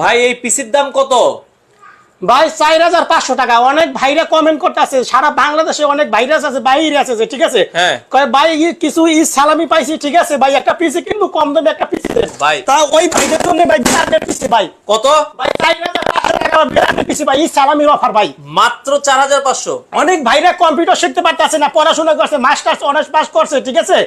ভাই এই পিসির দাম কত? ভাই চার হাজার পাঁচশো টাকা। অনেক ভাইরা কমেন্ট করতে আছে সারা বাংলাদেশে অনেক ভাইরাস আছে বাইরে আছে যে ঠিক আছে? হ্যাঁ। ভাই কিছু ই সালামি পাইছি ঠিক আছে? ভাই একটা পিসি কিন্তু কম দামে একটা পিসি ভাই। তা ওই ভাইদের জন্য ভাই বিরাটের পিসি ভাই। কত? ভাই চার হাজার পাঁচশো টাকা বিরাটের পিসি ভাই ই সালামির অফার ভাই। মাত্র চার হাজার পাঁচশো। অনেক ভাইরা কম্পিউটার শিখতে পারতেছে না পড়াশোনা করছে মাস্টার্স অনার্স পাস করছে ঠিক আছে?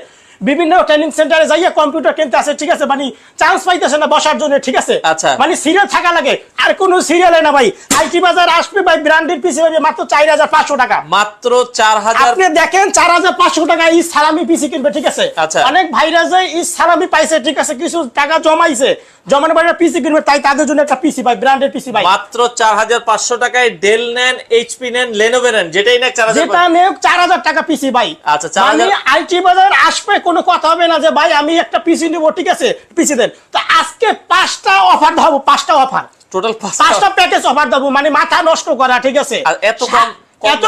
বিভিন্ন ট্রেনিং সেন্টারে যাইয়া কম্পিউটার কিনতে আছে ঠিক আছে? মানে চান্স পাইতেছে না বসার জন্য ঠিক আছে? আচ্ছা। মানে সিরিয়াল থাকা লাগে। আর কোনো সিরিয়ালে না ভাই। আইটি বাজার আসবে ভাই ব্র্যান্ডের পিসি হবে মাত্র চার হাজার পাঁচশো টাকা। মাত্র চার হাজার আপনি দেখেন চার হাজার পাঁচশো টাকা এই সালামি পিসি কিনবে ঠিক আছে? আচ্ছা। অনেক ভাইরা যে এই সালামি পাইছে ঠিক আছে? কিছু টাকা জমাইছে। জমানো ভাইরা পিসি কিনবে তাই তাদের জন্য একটা পিসি ভাই ব্র্যান্ডের পিসি ভাই। মাত্র চার হাজার পাঁচশো টাকায় ডেল নেন এইচপি নেন লেনোভো নেন যেটাই যেটা নেই চার হাজার টাকা পিসি ভাই। আচ্ছা, 4000 মানে আইটি বাজার আসবে কোনো কথা হবে না যে ভাই আমি একটা পিসি নিবো ঠিক আছে? পিসি দেন। তো আজকে পাঁচটা অফার দেবো পাঁচটা অফার টোটাল পাঁচটা। প্যাকেজ অফার দেবো মানে মাথা নষ্ট করা ঠিক আছে? এত কম- এত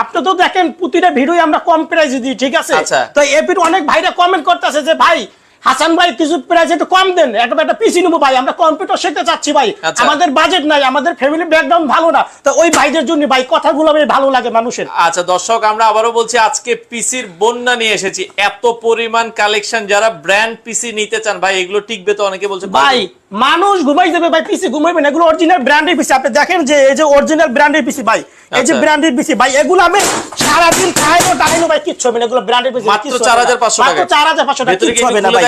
আপনি তো দেখেন প্রতিটা ভিডিও আমরা কম প্রাইস দিই ঠিক আছে? আচ্ছা। তো এপির অনেক ভাইরা কমেন্ট করতেছে যে ভাই হাসান ভাই কিছু প্রাইস একটু কম দেন একটা একটা পিসি নেব ভাই আমরা কম্পিউটার শিখতে চাচ্ছি ভাই। আচ্ছা। আমাদের বাজেট নাই আমাদের ফ্যামিলি ব্যাকগ্রাউন্ড ভালো না। তো ওই ভাইদের জন্য ভাই কথাগুলো ভালো লাগে মানুষের। আচ্ছা দর্শক আমরা আবারও বলছি আজকে পিসির বন্যা নিয়ে এসেছি। এত পরিমাণ কালেকশন যারা ব্র্যান্ড পিসি নিতে চান ভাই এগুলো টিকবে তো অনেকে বলছে ভাই মানুষ ঘুমাই যাবে ভাই পিসি ঘুমাইবে না এগুলো অরিজিনাল ব্র্যান্ডের পিসি। আপনি দেখেন যে এই যে অরিজিনাল ব্র্যান্ডের পিসি ভাই এই যে আচ্ছা। ব্র্যান্ডের পিসি ভাই এগুলো আমি সারাদিন খাইলো টাইলো ভাই কিচ্ছু হবে না এগুলো ব্র্যান্ডের পিসি মাত্র 4,500 টাকা। হাজার পাঁচশো টাকা ভেতরে কিচ্ছু হবে না ভাই।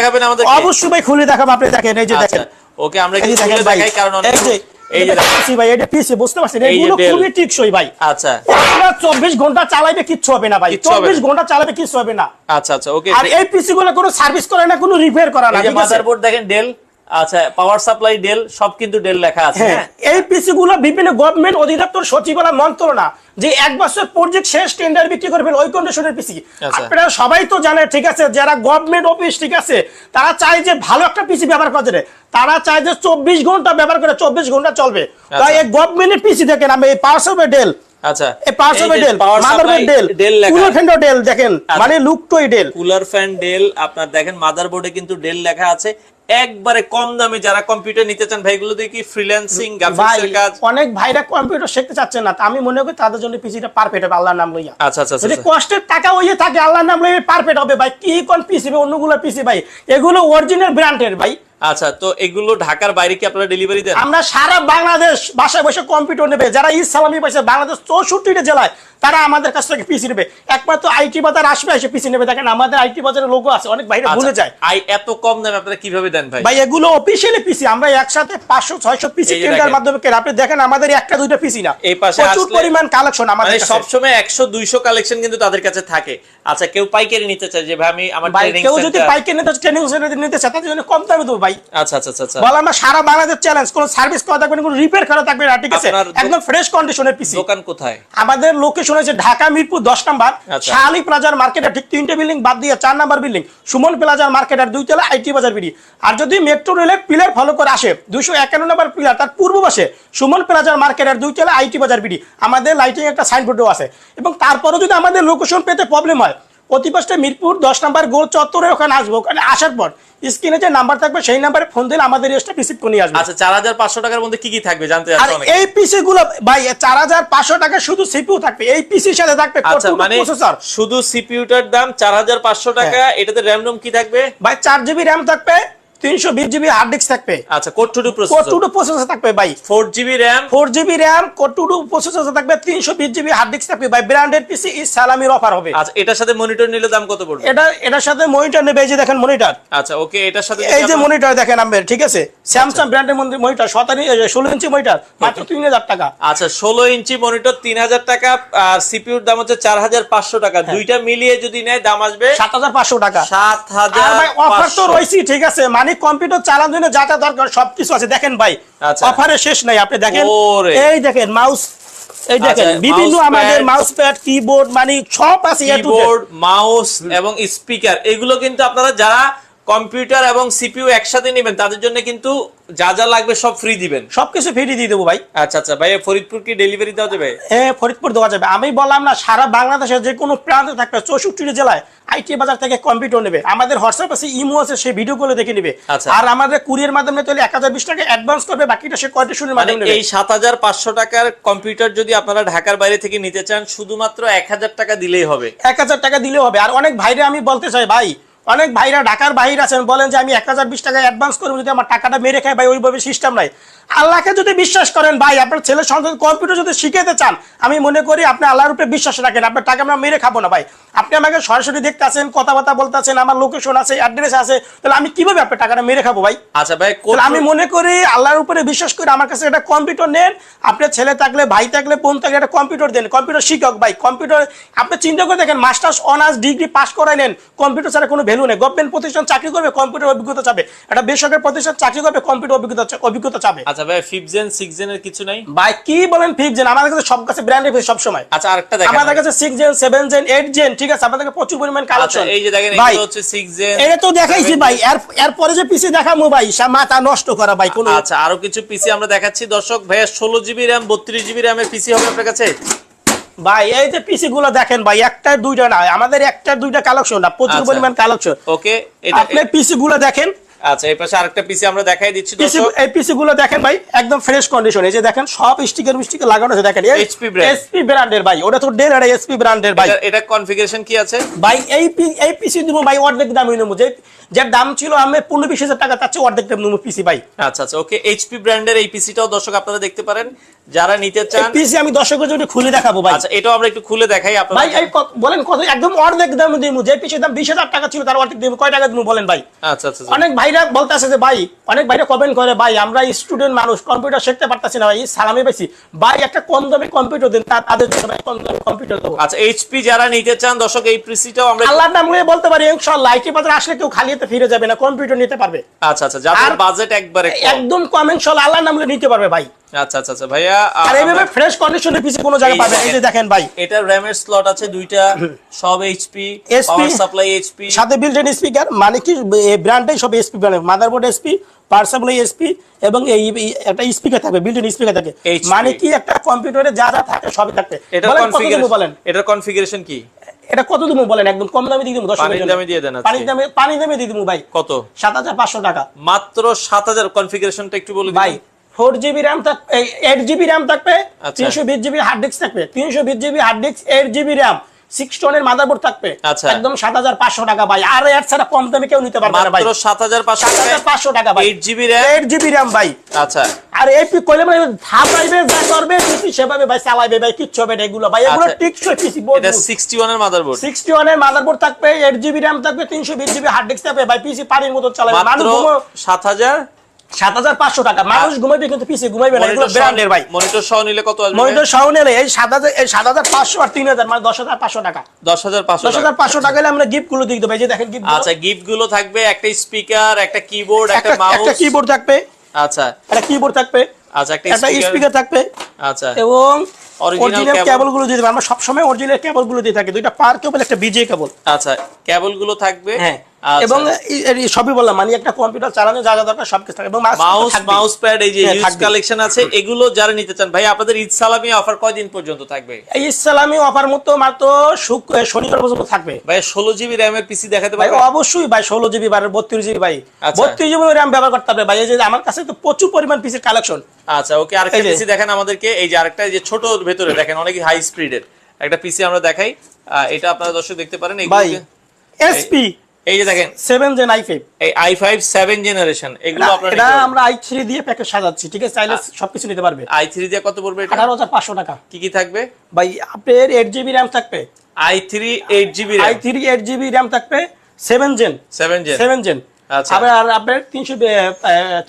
অবশ্যই ভাই খুলে দেখাবো আপনি দেখেন এই যে আচ্ছা। দেখেন। ওকে আমরা কি খুলে দেখাই কারণ অনেক এই যে এই যে এটা পিসি ভাই এটা পিসি বুঝতে পারছেন? এগুলো খুবই টিকসই ভাই। আচ্ছা। এগুলো চব্বিশ ঘণ্টা চালাইবে কিচ্ছু হবে না ভাই। কিচ্ছু হবে চব্বিশ না। ঘণ্টা চালাবে কিচ্ছু হবে না। আচ্ছা আচ্ছা ওকে। আর এই পিসি গুলো কোনো সার্ভিস করে না কোনো রিপেয়ার করা না? মাদারবোর্ড দেখেন ডেল আচ্ছা পাওয়ার সাপ্লাই ডেল সব কিন্তু ডেল লেখা আছে হ্যাঁ হ্যাঁ? এই পিসি গুলো বিভিন্ন গভর্নমেন্ট অধিদপ্তর সচিবালয় মন্ত্রণা যে এক বছর প্রজেক্ট শেষ টেন্ডার বিক্রি করে ওই কন্ডিশনের পিসি। আচ্ছা। আপনারা সবাই তো জানেন ঠিক আছে যারা গভর্নমেন্ট অফিস ঠিক আছে তারা চায় যে ভালো একটা পিসি ব্যবহার তারা চায় যে চব্বিশ ঘণ্টা ব্যবহার করে চব্বিশ ঘণ্টা চলবে। তাই এই গভর্নমেন্টের পিসি দেখেন আমি এই পাওয়ার সাপ্লাই ডেল আচ্ছা। এই power Dell motherboard Dell Dell cooler ফ্যানও ডেল দেখেন আচ্ছা। মানে লুকটোই ডেল কুলার ফ্যান ডেল আপনার দেখেন মাদারবোর্ডে কিন্তু ডেল লেখা আছে। একবারে কম দামে যারা কম্পিউটার নিতে চান ভাই এগুলো দিয়ে কি ফ্রিল্যান্সিং গ্রাফিক্সের কাজ? অনেক ভাইরা কম্পিউটার শিখতে চাচ্ছেন না। আমি মনে করি তাদের জন্য পিসিটা পারফেক্ট হবে আল্লাহর নাম লইয়া। আচ্ছা আচ্ছা যদি আচ্ছা। কষ্টের টাকা ওই থাকে আল্লাহর নাম লইয়া পারফেক্ট হবে ভাই। কি কোন পিসি ভাই? অন্যগুলো পিসি ভাই। এগুলো অরিজিনাল ব্র্যান্ডের ভাই। আচ্ছা তো এগুলো ঢাকার বাইরে কি আপনারা ডেলিভারি দেন? আমরা সারা বাংলাদেশ বাসায় বসে কম্পিউটার নেবে। যারা ইসলামী পাইছে বাংলাদেশ চৌষট্টিটা জেলায় তারা আমাদের কাছ থেকে পিসি নেবে। একমাত্র আইটি বাজার আসবে এসে পিসি নেবে। দেখেন আমাদের আইটি বাজারের লোগো আছে অনেক ভুলে আচ্ছা, যায়। আই এত কম দামে আপনারা কীভাবে দেন? ভাই। ভাই এগুলো অফিসিয়ালি পিসি আমরা একসাথে পাঁচশো ছয়শো পিসি দেখেন। মাধ্যমে কেন। আপনি দেখেন আমাদের একটা দুইটা পিসি না। এই পাশে প্রচুর পরিমাণ কালেকশন আমাদের মানে কাছে। সবসময় একশো দুইশো কালেকশন কিন্তু তাদের কাছে থাকে। আচ্ছা কেউ পাইকারি নিতে চায় যে ভাই আমি আমার ট্রেনিং কেউ যদি পাইকারি নিতে ট্রেনিং সেন্টার নিতে চায় জন্য কম দামে দেবো ভাই। আচ্ছা আচ্ছা আচ্ছা আচ্ছা। বলে আমরা সারা বাংলাদেশ চ্যালেঞ্জ কোনো সার্ভিস করা থাকবে না কোনো রিপেয়ার করা থাকবে না ঠিক আছে? একদম ফ্রেশ কন্ডিশনের পিসি দোকান কোথায়? আমাদের লোকেশন হচ্ছে ঢাকা মিরপুর দশ নাম্বার। আচ্ছা। শাহালি প্লাজার মার্কেটের ঠিক তিনটে বিল্ডিং বাদ দিয়ে চার নাম্বার বিল্ডিং সুমন প্লাজার মার্কেটের দুই তলা আইটি বাজার বিডি। আর যদি মেট্রো রেলের পিলার ফলো করে আসে দুইশো একান্ন নাম্বার পিলার তার পূর্ব পাশে সুমন প্লাজার মার্কেটের দুই তলা আইটি বাজার বিডি আমাদের লাইটিং একটা সাইনবোর্ডও আছে। এবং তারপরেও যদি আমাদের লোকেশন পেতে প্রবলেম হয় অতি পাশে মিরপুর দশ নাম্বার গোল চত্বরে ওখানে আসব। ওখানে আসার পর স্ক্রিনে যে নাম্বার থাকবে সেই নাম্বারে ফোন দিলে আমাদের রেস্টটা রিসিভ করে নিয়ে আসবে। আচ্ছা চার হাজার পাঁচশো টাকার মধ্যে কি কি থাকবে জানতে আর। এই পিসি গুলো ভাই চার হাজার পাঁচশো টাকা শুধু সিপিউ থাকবে। এই পিসির সাথে থাকবে আচ্ছা মানে প্রসেসর শুধু সিপিইউটার দাম চার হাজার পাঁচশো টাকা হ্যাঁ। এটাতে র্যাম রোম কি থাকবে? ভাই চার জিবি র্যাম থাকবে তিনশো বিশ জিবি হার্ড ডিস্ক থাকবে। আচ্ছা code two two core two processor থাকবে ভাই। Four GB RAM four GB RAM core two two processor থাকবে তিনশো বিশ জিবি হার্ড ডিস্ক থাকবে। ভাই ব্র্যান্ডেড পিসি ই সালামির অফার হবে। আচ্ছা এটার সাথে মনিটর নিলে দাম কত পড়বে? এটা এটার সাথে মনিটর নেবে এই যে দেখেন মনিটর আচ্ছা ওকে এটার সাথে এই যে মনিটর দেখেন আমাদের ঠিক আছে? স্যামসাং ব্র্যান্ডের মনিটর সতেরো ষোলো ইঞ্চি মনিটর মাত্র তিন হাজার টাকা। আচ্ছা ষোলো ইঞ্চি মনিটর তিন হাজার টাকা আর সিপিউর দাম হচ্ছে চার হাজার পাঁচশো টাকা। হ্যাঁ। দুইটা মিলিয়ে যদি নেয় দাম আসবে সাত হাজার পাঁচশো টাকা। সাত হাজার অফার তো রয়েছে ঠিক আছে? মানে কম্পিউটার চালানোর জন্য যা যা দরকার সবকিছু আছে। দেখেন ভাই অফারে অফারের শেষ নাই। আপনি দেখেন এই দেখেন মাউস এই দেখেন আচ্ছা, বিভিন্ন আমাদের মাউস প্যাড কিবোর্ড মানে সব আছে। কিবোর্ড মাউস এবং স্পিকার এগুলো কিন্তু আপনারা যারা কম্পিউটার এবং সিপিইউ একসাথে নেবেন তাদের জন্য কিন্তু যা যা লাগবে সব ফ্রি দিবেন। সবকিছু ফ্রি দিয়ে দেবো ভাই। আচ্ছা আচ্ছা ভাই ফরিদপুর কি ডেলিভারি দেওয়া যাবে? এ ফরিদপুর দেওয়া যাবে। আমি বললাম না সারা বাংলাদেশের যে কোনো প্রান্তে থাকবে চৌষট্টি জেলায় আইটি বাজার থেকে কম্পিউটার নেবে। আমাদের হোয়াটসঅ্যাপ আছে ইমো আছে সেই ভিডিও করে দেখে নেবে। আচ্ছা। আর আমাদের কুরিয়ার মাধ্যমে তাহলে এক হাজার বিশ টাকা অ্যাডভান্স করবে বাকিটা সে কয়টা শুনে মানে মাধ্যমে এই সাত হাজার পাঁচশো টাকার কম্পিউটার যদি আপনারা ঢাকার বাইরে থেকে নিতে চান শুধুমাত্র এক হাজার টাকা দিলেই হবে। এক হাজার টাকা দিলেও হবে। আর অনেক ভাইরে আমি বলতে চাই ভাই অনেক ভাইরা ঢাকার বাহির আছেন, বলেন যে আমি এক হাজার বিশ টাকা অ্যাডভান্স করব, যদি আমার টাকাটা মেরে খাই ভাই, ওইভাবে সিস্টেম নাই। আল্লাহকে যদি বিশ্বাস করেন ভাই আপনার ছেলে সন্তান কম্পিউটার যদি শিখাতে চান আমি মনে করি আপনি আল্লাহর উপরে বিশ্বাস রাখেন। আপনার টাকা আমরা মেরে খাব না ভাই। আপনি আমাকে সরাসরি দেখতে আছেন কথাবার্তা বলতে আছেন আমার লোকেশন আছে অ্যাড্রেস আছে তাহলে আমি কীভাবে আপনার টাকাটা মেরে খাব ভাই? আচ্ছা ভাই আমি মনে করি আল্লাহর উপরে বিশ্বাস করে আমার কাছে একটা কম্পিউটার নেন। আপনার ছেলে থাকলে ভাই থাকলে বোন থাকলে একটা কম্পিউটার দেন। কম্পিউটার শিক্ষক ভাই কম্পিউটার আপনি চিন্তা করে দেখেন মাস্টার্স অনার্স ডিগ্রি পাস করাই নেন। কম্পিউটার ছাড়া কোনো ভ্যালু নেই। গভর্নমেন্ট প্রতিষ্ঠান চাকরি করবে কম্পিউটার অভিজ্ঞতা চাবে। একটা বেসরকারি প্রতিষ্ঠান চাকরি করবে কম্পিউটার অভিজ্ঞতা অভিজ্ঞতা চাবে। আচ্ছা ভাই ফিফথ জেন সিক্স জেনের কিছু নাই? ভাই কি বলেন ফিফ জেন আমাদের কাছে সব কাছে ব্র্যান্ডের সব সময় আচ্ছা আরেকটা দেখেন আমাদের কাছে six gen seven gen eight gen ঠিক আছে আমাদের কাছে প্রচুর পরিমাণ আচ্ছা কালেকশন এই যে দেখেন ভাই হচ্ছে সিক্স জেন এটা তো দেখাইছি ভাই এর এরপরে যে পিসি দেখামু ভাই মাথা নষ্ট করা ভাই কোনো আচ্ছা আরও কিছু পিসি আমরা দেখাচ্ছি। দর্শক ভাইয়া ষোলো জিবি র্যাম বত্রিশ জিবি র্যামের পিসি হবে আপনার কাছে? ভাই এই যে পিসি গুলো দেখেন ভাই একটা দুইটা না আমাদের একটা দুইটা কালেকশন না প্রচুর আচ্ছা। পরিমাণ কালেকশন ওকে এটা আপনি পিসি গুলো দেখেন আচ্ছা এই পাশে আরেকটা পিসি আমরা দেখাই দিচ্ছি দর্শক। এই পিসি গুলো দেখেন ভাই একদম ফ্রেশ কন্ডিশন এই যে দেখেন সব স্টিকার স্টিকার লাগানো আছে দেখেন। brand। এসপি ব্র্যান্ডের ভাই ওটা তো ডেল আর এসপি ব্র্যান্ডের ভাই। এটা- কনফিগারেশন কি আছে? ভাই এই এই পিসি দিব ভাই অর্ধেক নেব। যে যার দাম ছিল আমি টাকা তার চেয়ে অর্ধেক দাম নেব পিসি ভাই। আচ্ছা আচ্ছা ওকে এইচপি ব্র্যান্ডের এই পিসিটাও দর্শক আপনারা দেখতে পারেন। যারা নিতে চান পিসি আমি দর্শকের জন্য খুলে দেখাবো ভাই। আচ্ছা এটাও আমরা একটু খুলে দেখাই ভাই আপনারা এই বলেন কত? একদম অর্ধেক দাম দিব যে পিসির দাম বিশ হাজার টাকা ছিল তার অর্ধেক দিব। কয় টাকা দিব বলেন ভাই? আচ্ছা আচ্ছা আচ্ছা। অনেক ভাইরা বলতেছে যে ভাই অনেক ভাইরা কমেন্ট করে ভাই আমরা স্টুডেন্ট মানুষ কম্পিউটার শিখতে পারতেছি না ভাই সালামি পাইছি। ভাই একটা কম দামে কম্পিউটার দিন তাদের জন্য ভাই কম দামে কম্পিউটার দেবো। আচ্ছা এইচপি যারা নিতে চান দর্শক এই পিসিটাও আমরা আল্লাহর নাম নিয়ে বলতে পারি ইনশাআল্লাহ আইটি বাজার আসলে কেউ খালি হাতে ফিরে যাবে না কম্পিউটার নিতে পারবে। আচ্ছা আচ্ছা যাদের বাজেট একবারে একদম কম ইনশাআল্লাহ আল্লাহর নাম নিয়ে নিতে পারবে ভাই। আচ্ছা আচ্ছা আচ্ছা। ভাইয়া আর এইভাবে ফ্রেশ কোনো এই যে দেখেন। স্লট আছে দুইটা সব এইচপি পাওয়ার সাপ্লাই এইচপি সাথে বিল্ট ইন স্পিকার মানে কি ব্র্যান্ডটাই সব SP brand motherboard SP power supply SP এবং এই এই একটা স্পিকার থাকবে স্পিকার থাকে। মানে কি একটা কম্পিউটারে যা যা থাকে সবই থাকবে। এটার বলেন কনফিগারেশন এটার কনফিগারেশন কি? এটা কত দেবো বলেন? একদম কম দামে দিয়ে দেবো পানির দামে দিয়ে দেন। পানির দামে পানির দামে দিয়ে দেবো ভাই। কত? সাত হাজার পাঁচশো টাকা। মাত্র সাত হাজার কনফিগারেশনটা একটু বলে ভাই ফোর জিবি র্যাম থাকবে এইট জিবি র্যাম থাকবে আচ্ছা। তিনশো বিশ জিবি হার্ড ডিস্ক থাকবে তিনশো বিশ GB hard disk eight GB RAM six টনের মাদারবোর্ড থাকবে। আচ্ছা। একদম সাত হাজার পাঁচশো টাকা ভাই। আর এর ছাড়া কম দামে কেউ নিতে পারবে না ভাই। সাত হাজার পাঁচশো সাত হাজার পাঁচশো টাকা ভাই। Eight GB RAM. Eight GB RAM ভাই। আচ্ছা। আর এই পি- কইলে মানে ধাপাইবে যা করবে পিসি সেভাবে ভাই চালাইবে ভাই কিচ্ছু হবে না এগুলো ভাই। এগুলো আচ্ছা। টিকসই পিসি বোর্ড এটা সিক্সটি ওয়ানের মাদারবোর্ড সিক্সটি ওয়ানের মাদারবোর্ড থাকবে এইট জিবি র্যাম থাকবে তিনশো বিশ জিবি হার্ড ডিস্ক থাকবে ভাই। পিসি পানির মতো চালাবে মাত্র মানুষ সাত হাজার পাঁচশো টাকা। মানুষ ঘুমাইবে কিন্তু পিসি ঘুমাইবে না এগুলো ব্র্যান্ডের ভাই মনিটর সহ নিলে কত মনিটর সহ নিলে এই সাত হাজার এই সাত হাজার পাঁচশো আর তিন হাজার মানে দশ হাজার পাঁচশো টাকা। দশ হাজার পাঁচশো দশ হাজার পাঁচশো টাকা হলে আমরা গিফটগুলো দিয়ে দেবো এই যে দেখেন গিফট আচ্ছা গিফটগুলো থাকবে একটা স্পিকার একটা কিবোর্ড একটা কিবোর্ড থাকবে। আচ্ছা। একটা কিবোর্ড থাকবে। আচ্ছা একটা স্পিকার থাকবে। আচ্ছা। এবং অরিজিনাল কেবলগুলো দিয়ে দেবো। আমরা সবসময় অরিজিনাল কেবলগুলো দিয়ে থাকি। দুইটা পার কেবল একটা বিজে কেবল আচ্ছা কেবলগুলো থাকবে। হ্যাঁ। এবং এই- এই সবই বললাম মানে একটা কম্পিউটার চালানো যা যা দরকার সবকিছু থাকে এবং মাউস মাউস প্যাড এই যে হ্যাঁ, ইউজ কালেকশন আছে এগুলো যারা নিতে চান ভাই আপনাদের ঈদ সালামি অফার কয়দিন পর্যন্ত থাকবে? এই ইসলামী অফার মতো মাত্র শুক শনিবার পর্যন্ত থাকবে। ভাই ষোলো জিবি র্যামের পিসি দেখাতে ভাই অবশ্যই ভাই ষোলো জিবি বা বত্রিশ জিবি ভাই। আচ্ছা। বত্রিশ জিবি র্যাম ব্যবহার করতে হবে ভাই। এই যে আমার কাছে তো প্রচুর পরিমাণ পিসির কালেকশন আচ্ছা ওকে আরেকটা এই। পিসি দেখেন আমাদেরকে। এই যে আরেকটা যে ছোট ভেতরে দেখেন অনেক হাই স্পিডের একটা পিসি আমরা দেখাই। এটা আপনারা দর্শক দেখতে পারেন ভাই এগুলোকে- এসপি এই যে দেখেন সেভেন জেন আই ফাইভ এই আই ফাইভ সেভেন জেনারেশন এগুলো আপনারা এটা আমরা আই থ্রি দিয়ে প্যাকেজ সাজাচ্ছি ঠিক আছে? চাইলে সবকিছু নিতে পারবে। আই থ্রি দিয়ে কত পড়বে এটা? আঠারো হাজার পাঁচশো টাকা। কি কি থাকবে? ভাই আপনার এইট জিবি র্যাম থাকবে। I three eight GB I three eight GB RAM থাকবে seven gen seven gen seven gen আচ্ছা। আবার আর আপনার তিনশো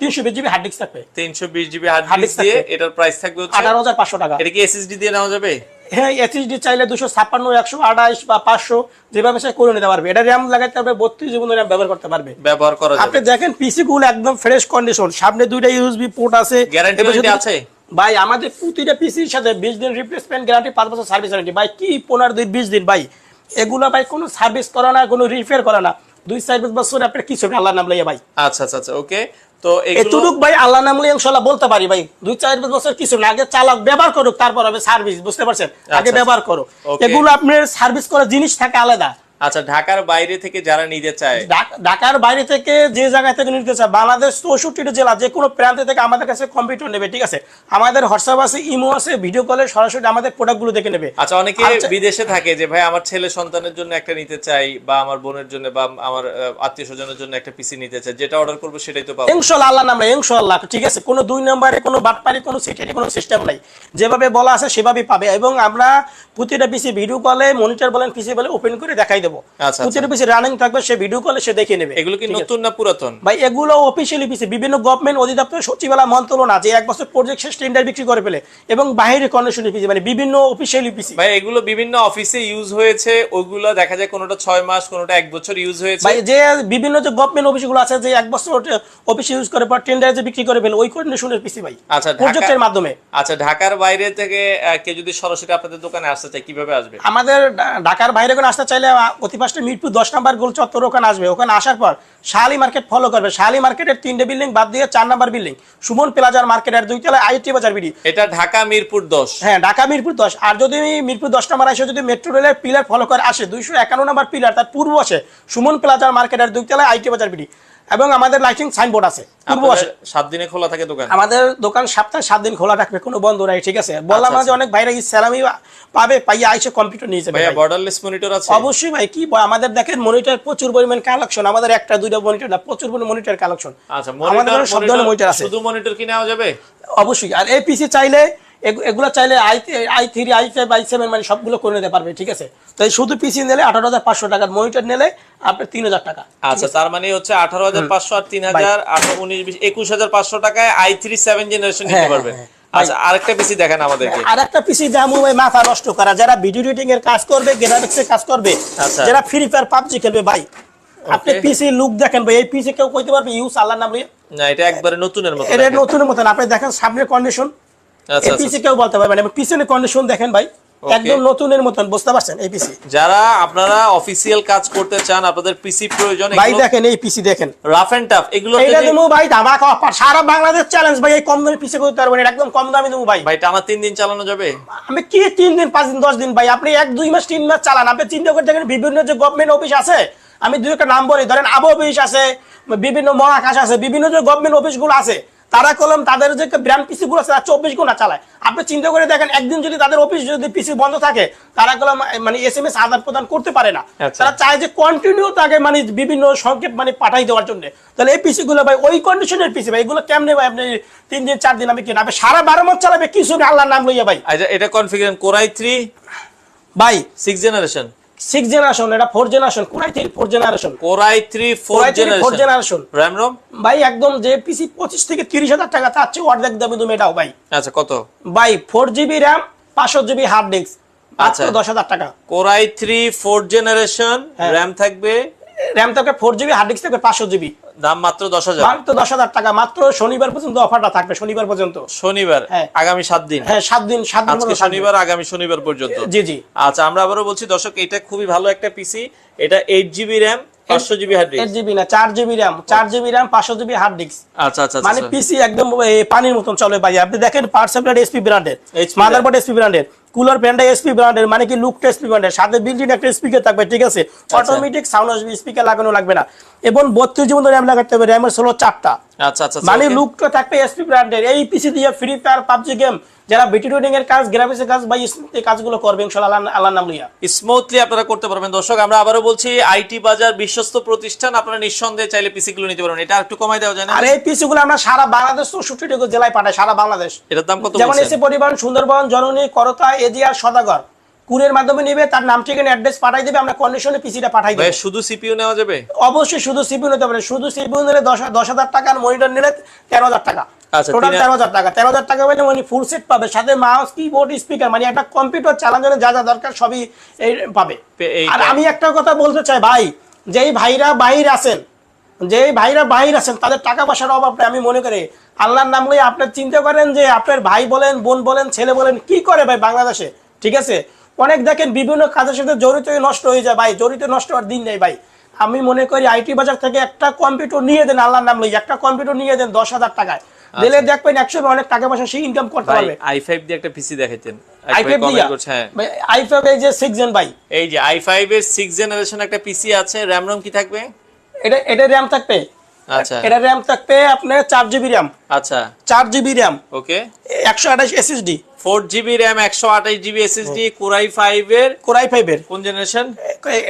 তিনশো বিশ জিবি হার্ড ডিস্ক থাকবে। তিনশো বিশ জিবি হার্ড ডিস্ক দিয়ে। এটার প্রাইস থাকবে হচ্ছে আঠারো হাজার পাঁচশো টাকা। এটা কি এসএসডি দিয়ে নেওয়া যাবে? হ্যাঁ এসএসডি চাইলে দুশো ছাপ্পান্ন একশো আঠাইশ বা পাঁচশো যেভাবে সে করে নিতে পারবে। এটা র্যাম লাগাতে হবে বত্রিশ জীবন র্যাম ব্যবহার করতে পারবে। ব্যবহার করা আপনি দেখেন পিসি গুলো একদম ফ্রেশ কন্ডিশন সামনে দুইটা ইউএসবি পোর্ট আছে। এবার আছে? ভাই আমাদের প্রতিটা পিসির সাথে বিশ দিন রিপ্লেসমেন্ট গ্যারান্টি পাঁচ বছর সার্ভিস ওয়ারেন্টি ভাই কি পনেরো দিন বিশ দিন? ভাই এগুলো ভাই কোনো সার্ভিস করা না কোনো রিপেয়ার করা না। দুই সার্ভিস বছর আপনার কিছু আল্লাহ নাম লইয়া ভাই। আচ্ছা আচ্ছা আচ্ছা ওকে তো এতটুক ভাই আল্লাহ নাম লইয়া ইনশাল্লাহ বলতে পারি ভাই। দুই চার পাঁচ বছর কিছু না আগে চালক ব্যবহার করুক তারপর হবে সার্ভিস বুঝতে পারছেন? আগে আচ্ছা। ব্যবহার করুক। এগুলো আপনার সার্ভিস করার জিনিস থাকে আলাদা। আচ্ছা ঢাকার বাইরে থেকে যারা নিতে চায়। ঢাকার বাইরে থেকে যে জায়গা থেকে নিতে চায় বাংলাদেশ চৌষট্টিটা জেলা যে কোনো প্রান্ত থেকে আমাদের কাছে কম্পিউটার নেবে ঠিক আছে? আমাদের হোয়াটসঅ্যাপ আছে ইমো আছে ভিডিও কলে সরাসরি আমাদের প্রোডাক্টগুলো দেখে নেবে। আচ্ছা অনেকে। বিদেশে থাকে যে ভাই আমার ছেলে সন্তানের জন্য একটা নিতে চাই বা আমার বোনের জন্য বা আমার আত্মীয় স্বজনের জন্য একটা পিসি নিতে চাই যেটা অর্ডার করব সেটাই তো পাবো। ইনশাল্লাহ আল্লাহ নামে ইনশাল্লাহ ঠিক আছে? কোনো দুই নম্বরে কোনো বাটপারি কোনো সিটের কোনো সিস্টেম নাই। যেভাবে বলা আছে সেভাবেই পাবে। এবং আমরা প্রতিটা পিসি ভিডিও কলে মনিটর বলেন পিসি বলে ওপেন করে দেখাই দেবো। আচ্ছা, প্রতিটা পিসি রানিং থাকবে সে ভিডিও কলে সে দেখে নেবে। এগুলো কি নতুন না পুরাতন? ভাই এগুলো অফিসিয়ালি পিসি বিভিন্ন গভর্নমেন্ট অধিদপ্তর সচিবালয় যে এক বছর প্রজেক্ট শেষ টেন্ডার বিক্রি করে ফেলে। এবং বাইরে কন্ডিশনের পিসি মানে বিভিন্ন অফিসিয়ালি পিসি ভাই এগুলো বিভিন্ন অফিসে ইউজ হয়েছে। ওইগুলো দেখা যায় কোনোটা ছয় মাস কোনোটা এক বছর ইউজ হয়েছে। ভাই যে বিভিন্ন যে গভর্নমেন্ট অফিসগুলো আছে যে এক বছর অফিস ইউজ করে পর টেন্ডার যে বিক্রি করে ফেলে ওই কন্ডিশনের পিসি ভাই। আচ্ছা, প্রজেক্টের মাধ্যমে। আচ্ছা ঢাকার বাইরে থেকে কেউ যদি সরাসরি আপনাদের দোকানে আসতে চায় কীভাবে আসবে? আমাদের ঢাকার বাইরে কোনো আসতে চাইলে অতি মিরপুর দশ নাম্বার গোল চত্বর ওখানে আসবে। ওখানে আসার পর শাহালি মার্কেট ফলো করবে। শাহালি মার্কেটের তিনটে বিল্ডিং বাদ দিয়ে চার নাম্বার বিল্ডিং সুমন প্লাজার মার্কেটের দুই তলায় আইটি বাজার বিডি। এটা ঢাকা মিরপুর দশ। হ্যাঁ ঢাকা মিরপুর দশ। আর যদি মিরপুর দশ নাম্বার আসে যদি মেট্রো রেলের পিলার ফলো করে আসে দুইশো একান্ন নাম্বার পিলার তার পূর্ব আসে সুমন প্লাজার মার্কেটের দুই তলায় আইটি বাজার বিডি। এবং আমাদের লাইটিং সাইনবোর্ড আছে পূর্ব সাত দিনে খোলা থাকে দোকান? আমাদের দোকান সপ্তাহে সাত দিন খোলা রাখবে কোনো বন্ধ নাই ঠিক আছে? বললাম যে অনেক ভাইরা এই স্যালামি পাবে পাইয়া আইসে কম্পিউটার নিয়ে যাবে ভাই। বর্ডারলেস মনিটর আছে? অবশ্যই ভাই কি আমাদের দেখেন মনিটর প্রচুর পরিমাণ কালেকশন আমাদের একটা দুইটা মনিটর না প্রচুর পরিমাণ মনিটর কালেকশন আচ্ছা আমাদের মনিটর সব ধরনের মনিটর আছে। শুধু মনিটর কি নেওয়া যাবে? অবশ্যই আর এই পিসি চাইলে এগুলো চাইলে I I three I five I seven মানে সবগুলো করে নিতে পারবে ঠিক আছে? তাই শুধু পিসি নিলে আঠারো হাজার পাঁচশো টাকার মনিটর নিলে আপনার তিন হাজার টাকা আচ্ছা তার মানে হচ্ছে আঠারো হাজার পাঁচশো আর তিন হাজার আঠারো উনিশ বিশ একুশ হাজার পাঁচশো টাকায় আই থ্রি সেভেন জেনারেশন নিতে হ্যাঁ, হ্যাঁ, আচ্ছা আরেকটা পিসি দেখেন আমাদেরকে। আর একটা পিসি দামু ভাই মাথা নষ্ট করা যারা ভিডিও এডিটিং এর কাজ করবে গ্রাফিক্স এর কাজ করবে আচ্ছা। যারা ফ্রি ফায়ার পাবজি খেলবে ভাই আপনি পিসি লুক দেখেন ভাই এই পিসি কেউ কইতে পারবে ইউজ আল্লাহর নাম? লিয়ে না এটা একবারে নতুনের মতো এটা দেখেন। নতুন মতন আপনি দেখেন সামনের কন্ডিশন আচ্ছা আচ্ছা। পিসি কেউ বলতে পারবে না। কন্ডিশন দেখেন ভাই একদম নতুনের মতন বুঝতে পারছেন? এই পিসি যারা আপনারা অফিসিয়াল কাজ করতে চান আপনাদের পিসি প্রয়োজন ভাই দেখেন এই পিসি দেখেন। রাফ এন্ড টাফ এগুলো এইটা দেবো ভাই ধামাকা অফার সারা বাংলাদেশ চ্যালেঞ্জ ভাই এই কম দামে পিসি করতে পারবেন এটা একদম কম দামে দেবো ভাই। ভাই টানা তিন দিন চালানো যাবে? আমি কি দিন পাঁচ দিন দশ দিন ভাই? আপনি এক দুই মাস তিন মাস চালান। আপনি চিন্তা করে দেখেন বিভিন্ন যে গভর্নমেন্ট অফিস আছে আমি দুই একটা নাম বলি। ধরেন আবু অফিস আছে বিভিন্ন মহাকাশ আছে বিভিন্ন যে গভর্নমেন্ট অফিসগুলো আছে তারা কলম তাদের যে ব্র্যান্ড পিসি গুলো আছে তারা চব্বিশ ঘণ্টা চালায়। আপনি চিন্তা করে দেখেন একদিন যদি তাদের অফিস যদি পিসি বন্ধ থাকে তারা কলম মানে এস এম এস আদান প্রদান করতে পারে না। আচ্ছা। তারা চায় যে কন্টিনিউ তাকে মানে বিভিন্ন সংকেত মানে পাঠাই দেওয়ার জন্য। তাহলে এই পিসি গুলো ভাই ওই কন্ডিশনের পিসি ভাই এগুলো কেমনে ভাই আপনি তিন দিন চার দিন আমি কিনা আপনি সারা বারো মাস চালাবে কিছু আল্লাহর নাম লইয়া ভাই? আচ্ছা এটা কনফিগারেশন কোরাই থ্রি ভাই সিক্স জেনারেশন সিক্স জেনারেশন এটা four generation core i three four generation core i three four four generation RAM ROM ভাই একদম যে পিসি পঁচিশ থেকে তিরিশ হাজার টাকা তার চেয়ে অর্ধেক দামে তুমি এটাও ভাই। আচ্ছা কত? ভাই ফোর জিবি র্যাম পাঁচশো জিবি হার্ড ডিস্ক আচ্ছা। দশ হাজার টাকা। Core i three four generation. RAM থাকবে? র্যাম থাকবে ফোর জিবি হার্ড ডিস্ক থাকবে পাঁচশো জিবি দাম মাত্র দশ হাজার। মাত্র দশ হাজার টাকা মাত্র শনিবার পর্যন্ত অফারটা থাকবে শনিবার পর্যন্ত। শনিবার হ্যাঁ। আগামী সাত দিন। হ্যাঁ সাত দিন সাত দিন। শনিবার আগামী শনিবার পর্যন্ত। জি জি। আচ্ছা আমরা আবারও বলছি দর্শক এটা খুবই ভালো একটা পিসি এটা এইট জিবি র্যাম পাঁচশো জিবি হার্ড এইট জিবি না চার জিবি র্যাম চার জিবি র্যাম পাঁচশো জিবি হার্ড ডিস্ক আচ্ছা আচ্ছা মানে আচ্ছা। পিসি একদম পানির মতন চলে ভাই। আপনি দেখেন পার্সেপ্টার এসপি ব্র্যান্ডের মাদারবোর্ড এসপি ব্র্যান্ডের কুলার ব্র্যান্ডে এসপি ব্র্যান্ডের মানে কি লুকটা এসপি ব্র্যান্ডের সাথে বিল্ডিং একটা স্পিকার থাকবে ঠিক আছে? আচ্ছা। অটোমেটিক সাউন্ড আসবে স্পিকার লাগানো লাগবে না। এবং বত্রিশ জীবন র্যাম লাগাতে হবে র্যামের ষোলো চারটা। আচ্ছা আচ্ছা আচ্ছা, মানে লুকটা থাকবে এসপি ব্র্যান্ডের এই পিসি দিয়ে ফ্রি ফায়ার পাবজি গেম যারা বিটি রেডিং এর কাজ গ্রাফিক্সের কাজ বা এই কাজগুলো করবে ইনশাআল্লাহ আল্লাহ নাম লইয়া স্মুথলি আপনারা করতে পারবেন। দর্শক আমরা আবারও বলছি আইটি বাজার বিশ্বস্ত প্রতিষ্ঠান আপনারা নিঃসন্দেহে চাইলে পিসি গুলো নিতে পারবেন। এটা একটু কমাই দেওয়া যায় না? আর এই পিসি গুলো আমরা সারা বাংলাদেশ চৌষট্টি জেলায় পাঠাই সারা বাংলাদেশ। এটার দাম কত যেমন এসে পরিবহন সুন্দরবন জননী করতা এজিআর সদাগর। কুরের মাধ্যমে নিবে তার নাম ঠিকানা অ্যাড্রেস পাঠাই দেবে আমরা কন্ডিশনে পিসিটা পাঠাই দেবো। শুধু সিপিইউ নেওয়া যাবে? অবশ্যই শুধু সিপিউ নিতে পারে শুধু সিপিউ নিলে দশ হাজার টাকা আর মনিটর নিলে তেরো হাজার টাকা। আচ্ছা, টোটাল তিন- তেরো হাজার টাকা। তেরো হাজার টাকা মানে মানে ফুল সেট পাবে সাথে মাউস কিবোর্ড স্পিকার মানে একটা কম্পিউটার চালানোর জন্য যা যা দরকার সবই এই পাবে। আর আমি একটা কথা বলতে চাই ভাই যেই ভাইরা বাহির আছেন যেই ভাইরা বাহির আছেন তাদের টাকা পয়সার অভাব আমি মনে করি আল্লাহর নাম লই আপনার চিন্তা করেন যে আপনার ভাই বলেন বোন বলেন ছেলে বলেন কি করে ভাই বাংলাদেশে? ঠিক আছে? অনেক দেখেন বিভিন্ন কাজের সাথে জড়িত হয়ে নষ্ট হয়ে যায় ভাই। জড়িত নষ্ট হওয়ার দিন নেই ভাই। আমি মনে করি আইটি বাজার থেকে একটা কম্পিউটার নিয়ে দেন আল্লাহর নাম লই একটা কম্পিউটার নিয়ে দেন দশ হাজার টাকায়। দিলে দেখবেন একশো অনেক টাকা পয়সা সে ইনকাম করতে পারবে। আই ফাইভ দিয়ে একটা পিসি দেখাইতেন। আই হ্যাঁ। আই ফাইভ এই যে সিক্স জেন ভাই। এই যে আই ফাইভ এর সিক্স জেনারেশন একটা পিসি আছে র্যাম রম কি থাকবে? এটা এটা র্যাম থাকবে। আচ্ছা। এটা র্যাম থাকবে আপনার চার জিবি র্যাম আচ্ছা। চার জিবি র্যাম ওকে একশো আঠাশ এসএসডি ফোর জিবি র্যাম একশো আঠাশ GB SSD core i five এর কোরাই ফাইভের? কোন জেনারেশন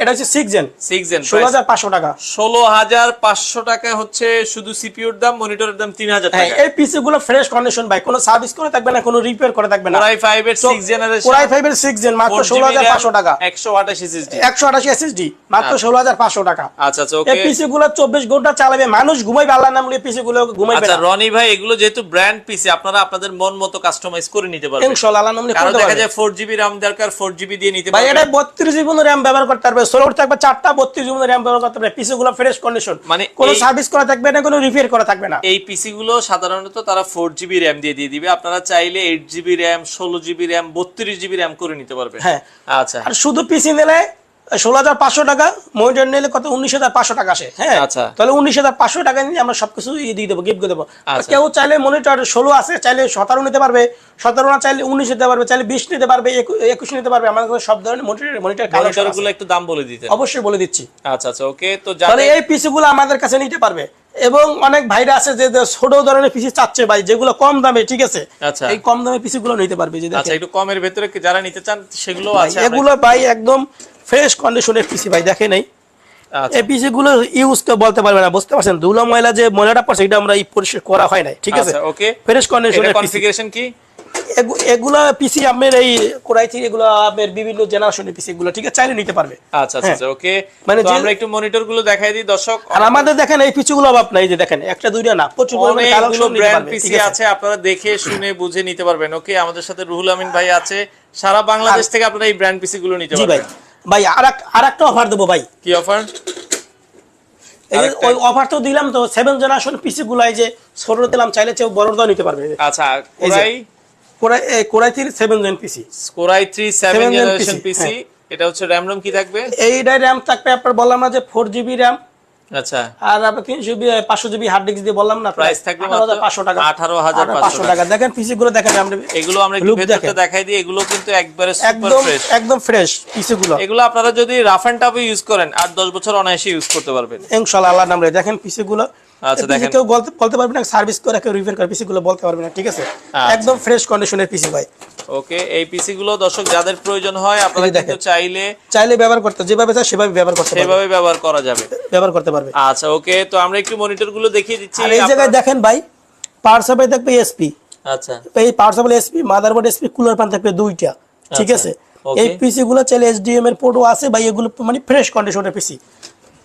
এটা হচ্ছে সিক্স জেন সিক্স জেন ষোলো হাজার পাঁচশো টাকা। ষোলো হাজার পাঁচশো টাকা হচ্ছে শুধু সিপিউর দাম মনিটরের দাম তিন হাজার হ্যাঁ টাকা। এই পিসি গুলো ফ্রেশ কন্ডিশন ভাই। কোনো সার্ভিস করে থাকবে না কোনো রিপেয়ার করে থাকবে না। কোরাই ফাইভ এর six generation core i six gen মাত্র ষোলো হাজার পাঁচশো টাকা। একশো আঠাশ এসএসডি। একশো আঠাশি এসএসডি মাত্র ষোলো হাজার পাঁচশো টাকা। আচ্ছা আচ্ছা এই পিসি গুলো চব্বিশ ঘণ্টা চালাবে মানুষ ঘুমাইবে আল্লাহ নাম পিসি গুলো ঘুমাইবে আচ্ছা রনি ভাই এগুলো যেহেতু ব্র্যান্ড পিসি আপনারা আপনাদের মন মতো কাস্টমাইজ করে নিতে পারবেন। ইনশাল্লাহ আল্লাহ নাম লিয়ে কারও দেখা যায় 4GB RAM দরকার 4GB দিয়ে নিতে ভাই এটা বত্রিশ জিবি র্যাম ব্যবহার করতে পারবে। ষোলো থাকবে চারটা বত্রিশ জিবি RAM ব্যবহার করতে পারবে। পিসি গুলো ফ্রেশ কন্ডিশন মানে কোনো সার্ভিস করা থাকবে না কোনো রিপেয়ার করা থাকবে না। এই পিসি গুলো সাধারণত তারা ফোর জিবি র্যাম দিয়ে দিয়ে দিবে। আপনারা চাইলে এইট জিবি র্যাম ষোলো জিবি র্যাম বত্রিশ জিবি র্যাম করে নিতে পারবেন হ্যাঁ। আচ্ছা। আর শুধু পিসি নিলে ষোলো হাজার পাঁচশো টাকা মনিটর নিলে কত? উনিশ হাজার পাঁচশো টাকা আসে হ্যাঁ? আচ্ছা। তাহলে উনিশ হাজার পাঁচশো টাকা নিয়ে আমরা সবকিছু ইয়ে দিয়ে দেবো গিফট দেবো। আচ্ছা। কেউ চাইলে মনিটর ষোলো আছে চাইলে সতেরো নিতে পারবে। সতেরো না চাইলে উনিশ নিতে পারবে চাইলে বিশ নিতে পারবে একুশ নিতে পারবে। আমাদের কাছে সব ধরনের মনিটর মনিটর কালেকশনগুলো একটু দাম বলে দিতে অবশ্যই বলে দিচ্ছি। আচ্ছা আচ্ছা ওকে তো তাহলে এই পিসি গুলো আমাদের কাছে নিতে পারবে। এবং অনেক ভাইরা আছে যে ছোট ধরনের পিসি চাচ্ছে ভাই যেগুলো কম দামে ঠিক আছে? আচ্ছা। এই কম দামে পিসি গুলো নিতে পারবে যদি আচ্ছা একটু কমের ভেতরে যারা নিতে চান সেগুলো আছে এগুলো ভাই একদম ফ্রেশ কন্ডিশনের পিসি ভাই দেখে নেই আচ্ছা। এই পিসি গুলো ইউজ তো বলতে পারবে না বুঝতে পারছেন? ধুলো ময়লা যে ময়লাটা পড়ছে এটা আমরা এই পরিষ্কার করা হয় নাই ঠিক আছে? আচ্ছা ওকে ফ্রেশ কন্ডিশনের কনফিগারেশন কি? এগুলা পিসি আপনার এই কোরাই থেকে এগুলো আপনার বিভিন্ন জেনারেশনের পিসি গুলো ঠিক আছে? চাইলে নিতে পারবে। আচ্ছা আচ্ছা আচ্ছা ওকে হ্যাঁ। মানে আমরা একটু মনিটরগুলো দেখাই দিই দর্শক। আর আমাদের দেখেন এই অভাব নাই যে দেখেন একটা দুইটা না প্রচুর পরিমাণে কালেকশন ব্র্যান্ড পিসি আছে? আপনারা দেখে শুনে বুঝে নিতে পারবেন ওকে আমাদের সাথে রুহুল আমিন ভাই আছে। সারা বাংলাদেশ থেকে আপনারা এই ব্র্যান্ড পিসি গুলো নিতে জি ভাই পারবেন। ভাই। আর একটা অফার দেবো ভাই। কি অফার ওই অফার তো দিলাম তো সেভেন জেনারেশন পিসি গুলো এই যে ছোট দিলাম চাইলে চেয়ে বড়টাও নিতে পারবে। আচ্ছা কোরাই কোরাই থেকে seven gen PC core i 3 7 Seven gen generation PC এটা হচ্ছে র‍্যাম রম কি থাকবে? র্যাম থাকবে আপনার বললাম না যে ফোর জিবি র্যাম আচ্ছা। আর আপনার তিনশো জিবি পাঁচশো জিবি হার্ড ডিস্ক দিয়ে বললাম না Price থাকবে পাঁচশো টাকা। 18,500 পাঁচশো টাকা। দেখেন পিসি গুলো দেখেন আমরা এগুলো আমরা একটু ভেতরটা দেখাই দিই এগুলো কিন্তু একবারে একদম ফ্রেশ একদম ফ্রেশ পিসি গুলো এগুলো আপনারা যদি রাফ এন্ড টাফে ইউজ করেন আর 10 বছর অনায়াসে ইউজ করতে পারবেন। ইনশাআল্লাহ আল্লাহ নামে। দেখেন পিসি গুলো আচ্ছা, এই দেখেন। কেউ বলতে বলতে পারবে না সার্ভিস করে কেউ রিপেয়ার করে পিসি বলতে পারবে না ঠিক আছে। একদম ফ্রেশ কন্ডিশনের পিসি ভাই। ওকে এই পিসি গুলো দর্শক যাদের প্রয়োজন হয় আপনারা কিন্তু চাইলে চাইলে ব্যবহার করতে যেভাবে চায় সেভাবে ব্যবহার করতে সেভাবে ব্যবহার করা যাবে। ব্যবহার করতে পারবে। আচ্ছা ওকে তো আমরা একটু মনিটরগুলো দেখিয়ে দিচ্ছি। আর এই জায়গায় দেখেন ভাই পাওয়ার সাপ্লাই থাকবে এসপি আচ্ছা। এই power supply SP motherboard SP cooler fan থাকবে দুইটা ঠিক আছে? এই পিসি গুলো চাইলে এসডিএম এর পোর্টও আছে ভাই এগুলো মানে ফ্রেশ কন্ডিশনের পিসি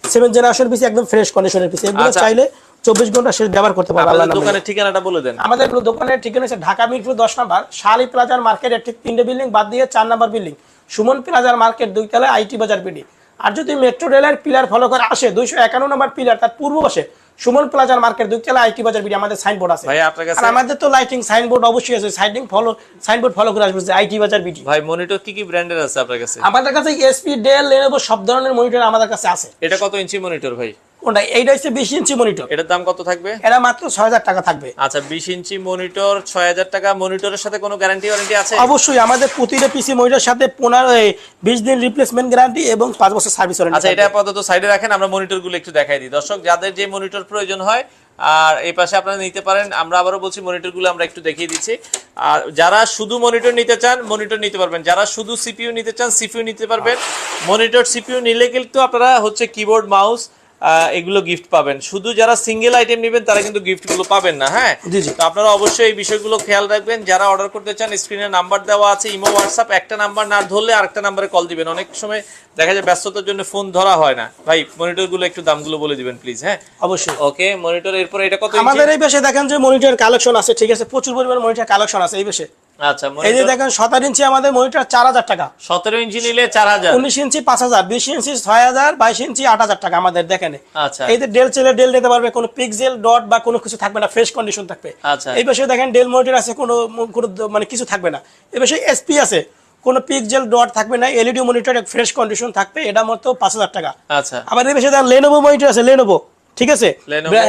সেভেন জেনারেশন পিসি একদম ফ্রেশ কন্ডিশনের পিসি এগুলো আচ্ছা। চাইলে চব্বিশ ঘণ্টা সে ব্যবহার করতে পারবে আল্লাহ দোকানের ঠিকানাটা বলে দেন। আমাদের দোকানের ঠিকানা হচ্ছে ঢাকা মিরপুর দশ নম্বর শালি প্লাজার মার্কেট ঠিক তিনটে বিল্ডিং বাদ দিয়ে চার নাম্বার বিল্ডিং সুমন প্লাজার মার্কেট দুই তলায় আইটি বাজার বিডি। আর যদি মেট্রো রেলের পিলার ফলো করে আসে দুইশো একান্ন নম্বর পিলার তার পূর্ব পাশে সুমন প্লাজার মার্কেট দুই তলায় আইটি বাজার বিডি আমাদের সাইনবোর্ড আছে। ভাই আপনার কাছে আমাদের তো লাইটিং সাইনবোর্ড অবশ্যই আছে। সাইডিং ফলো সাইনবোর্ড ফলো করে আসবে আইটি বাজার বিডি। ভাই মনিটর কি কি ব্র্যান্ডের আছে আপনার কাছে? আমাদের কাছে এসপি ডেল লেনোভো সব ধরনের মনিটর আমাদের কাছে আছে। এটা কত ইঞ্চি মনিটর ভাই? কোনটা? এইটা হচ্ছে বিশ ইঞ্চি মনিটর এটার দাম কত থাকবে? এটা মাত্র ছয় হাজার টাকা থাকবে। আচ্ছা বিশ ইঞ্চি মনিটর ছয় হাজার টাকা মনিটরের সাথে কোনো গ্যারান্টি ওয়ারেন্টি আছে? অবশ্যই আমাদের প্রতিটা পিসি মনিটরের সাথে পনেরো বিশ দিন রিপ্লেসমেন্ট গ্যারান্টি এবং পাঁচ বছর সার্ভিস আচ্ছা এটা আপাতত সাইডে রাখেন আমরা একটু দেখাই দিই। দর্শক যাদের যে মনিটর প্রয়োজন হয় আর এই পাশে আপনারা নিতে পারেন আমরা আবারও বলছি মনিটরগুলো আমরা একটু দেখিয়ে দিচ্ছি। আর যারা শুধু মনিটর নিতে চান মনিটর নিতে পারবেন। যারা শুধু সিপিইউ নিতে চান সিপিইউ নিতে পারবেন। মনিটর সিপিইউ নিলে কিন্তু আপনারা হচ্ছে কিবোর্ড মাউস এগুলো গিফট পাবেন। শুধু যারা সিঙ্গেল আইটেম নেবেন তারা কিন্তু গিফটগুলো পাবেন না হ্যাঁ। তো আপনারা অবশ্যই এই বিষয়গুলো খেয়াল রাখবেন। যারা অর্ডার করতে চান স্ক্রিনে নাম্বার দেওয়া আছে ইমো হোয়াটসঅ্যাপ একটা নাম্বার না ধরলে আরেকটা নাম্বারে কল দিবেন। অনেক সময় দেখা যায় ব্যস্ততার জন্য ফোন ধরা হয় না। ভাই মনিটরগুলো একটু দামগুলো বলে দিবেন প্লিজ হ্যাঁ? অবশ্যই। ওকে মনিটর এরপরে এটা কত আমাদের এই পাশে দেখেন যে মনিটর কালেকশন আছে ঠিক আছে? প্রচুর পরিমাণ মনিটর কালেকশন আছে এই পাশে। আচ্ছা এই যে দেখেন সতেরো ইঞ্চি আমাদের মনিটর চার হাজার টাকা। সতেরো ইঞ্চি নিলে চার হাজার। উনিশ ইঞ্চি পাঁচ হাজার বিশ ইঞ্চি ছয় হাজার বাইশ ইঞ্চি আট হাজার টাকা আমাদের দেখেন। আচ্ছা। এই যে ডেল চেলে ডেল দিতে পারবে কোনো পিক্সেল ডট বা কোনো কিছু থাকবে না ফ্রেশ কন্ডিশন থাকবে। আচ্ছা। এই দেখেন ডেল মনিটর আছে কোনো কোনো মানে কিছু থাকবে না। এই পাশে এসপি আছে কোনো ডট থাকবে না এলইডি মনিটর ফ্রেশ কন্ডিশন থাকবে এটা মতো পাঁচ হাজার টাকা। আচ্ছা। আবার এর বেশি দেখেন লেনোভো মনিটর আছে লেনোভো ঠিক আছে?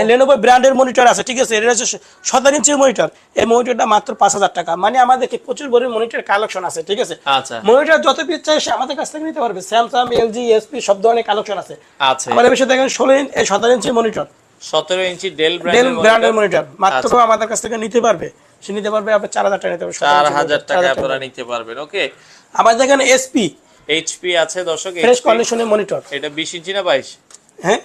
লেনোভো ব্র্যান্ডের মনিটর আছে ঠিক আছে? এটা হচ্ছে সতেরো ইঞ্চির মনিটর এই মনিটরটা মাত্র পাঁচ হাজার টাকা। মানে আমাদেরকে প্রচুর বড় মনিটর কালেকশন আছে ঠিক আছে? আচ্ছা। মনিটর যত পিস চাই সে আমাদের কাছ থেকে নিতে পারবে। স্যামসাং এলজি এসপি সব ধরনের কালেকশন আছে। আচ্ছা। বেশি দেখেন ষোলো ইঞ্চ এই সতেরো ইঞ্চির মনিটর সতেরো ইঞ্চি ডেল ব্র্যান্ডের মনিটর মাত্র আচ্ছা। আমাদের কাছ থেকে নিতে পারবে। সে নিতে পারবে আপনার চার হাজার টাকা নিতে পারবে চার হাজার টাকা আপনারা নিতে পারবেন ওকে? আবার দেখেন এসপি এইচপি আছে দর্শক ফ্রেশ কন্ডিশনের মনিটর এটা বিশ ইঞ্চি না বাইশ? হ্যাঁ?